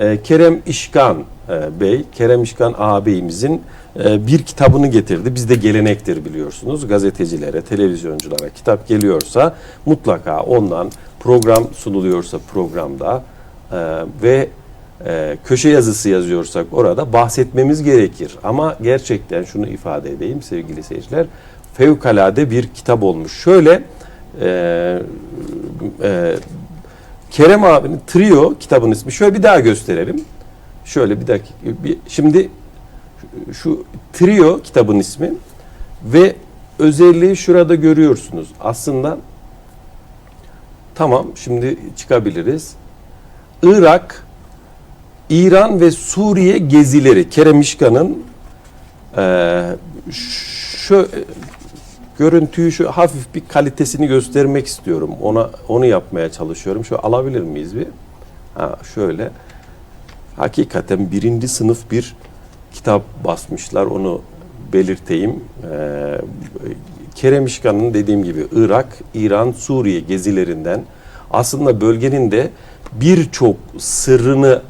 e, Kerem İşkan e, Bey, Kerem İşkan ağabeyimizin e, bir kitabını getirdi. Bizde gelenektir biliyorsunuz. Gazetecilere, televizyonculara kitap geliyorsa mutlaka ondan program sunuluyorsa programda e, ve köşe yazısı yazıyorsak orada bahsetmemiz gerekir. Ama gerçekten şunu ifade edeyim sevgili seyirciler. Fevkalade bir kitap olmuş. Şöyle e, Kerem abinin Trio kitabın ismi. Şöyle bir daha gösterelim. Şöyle bir dakika. Bir, şimdi şu- Trio kitabın ismi ve özelliği şurada görüyorsunuz. Aslında tamam şimdi çıkabiliriz. Irak, İran ve Suriye gezileri Kerem İşkan'ın eee şu görüntüyü şu hafif bir kalitesini göstermek istiyorum. Ona onu yapmaya çalışıyorum. Şu alabilir miyiz bir? Ha şöyle. Hakikaten birinci sınıf bir kitap basmışlar. Onu belirteyim. Ee, Kerem İşkan'ın dediğim gibi Irak, İran, Suriye gezilerinden aslında bölgenin de birçok sırrını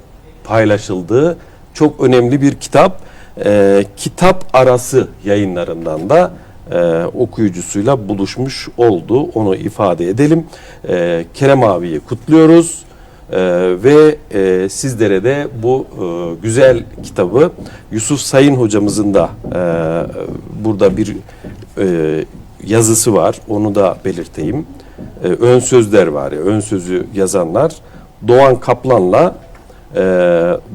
paylaşıldığı çok önemli bir kitap. Ee, kitap arası yayınlarından da e, okuyucusuyla buluşmuş oldu. Onu ifade edelim. Ee, Kerem abiyi kutluyoruz. Ee, ve e, sizlere de bu e, güzel kitabı Yusuf Sayın hocamızın da e, burada bir e, yazısı var. Onu da belirteyim. E, ön sözler var ya, ön sözü yazanlar Doğan Kaplan'la e,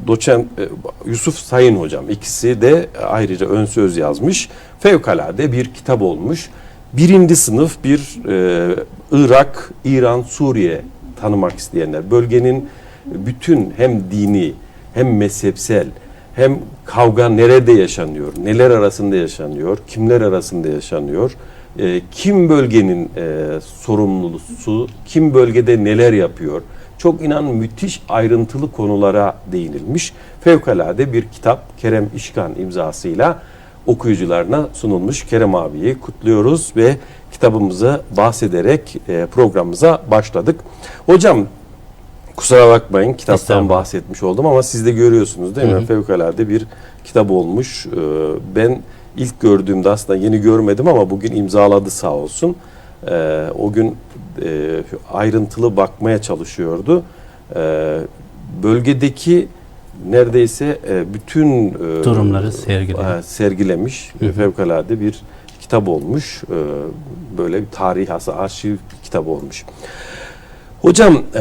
doçent e, Yusuf Sayın hocam ikisi de ayrıca ön söz yazmış. Fevkalade bir kitap olmuş. Birinci sınıf bir e, Irak, İran, Suriye tanımak isteyenler, bölgenin bütün hem dini hem mezhepsel hem kavga nerede yaşanıyor, neler arasında yaşanıyor, kimler arasında yaşanıyor, e, kim bölgenin e, sorumlusu, kim bölgede neler yapıyor, çok inan müthiş ayrıntılı konulara değinilmiş. Fevkalade bir kitap Kerem İşkan imzasıyla okuyucularına sunulmuş. Kerem abiyi kutluyoruz ve kitabımızı bahsederek e, programımıza başladık. Hocam kusura bakmayın kitaptan bahsetmiş oldum ama siz de görüyorsunuz değil mi? Fevkalade bir kitap olmuş. Ee, Ben ilk gördüğümde aslında yeni görmedim ama bugün imzaladı sağ olsun. Ee, O gün e, ayrıntılı bakmaya çalışıyordu. Ee, Bölgedeki neredeyse e, bütün e, Durumları sergiliyor. e, sergilemiş. Fevkalade bir kitap olmuş. Ee, Böyle bir tarih arşiv kitabı olmuş. Hocam e,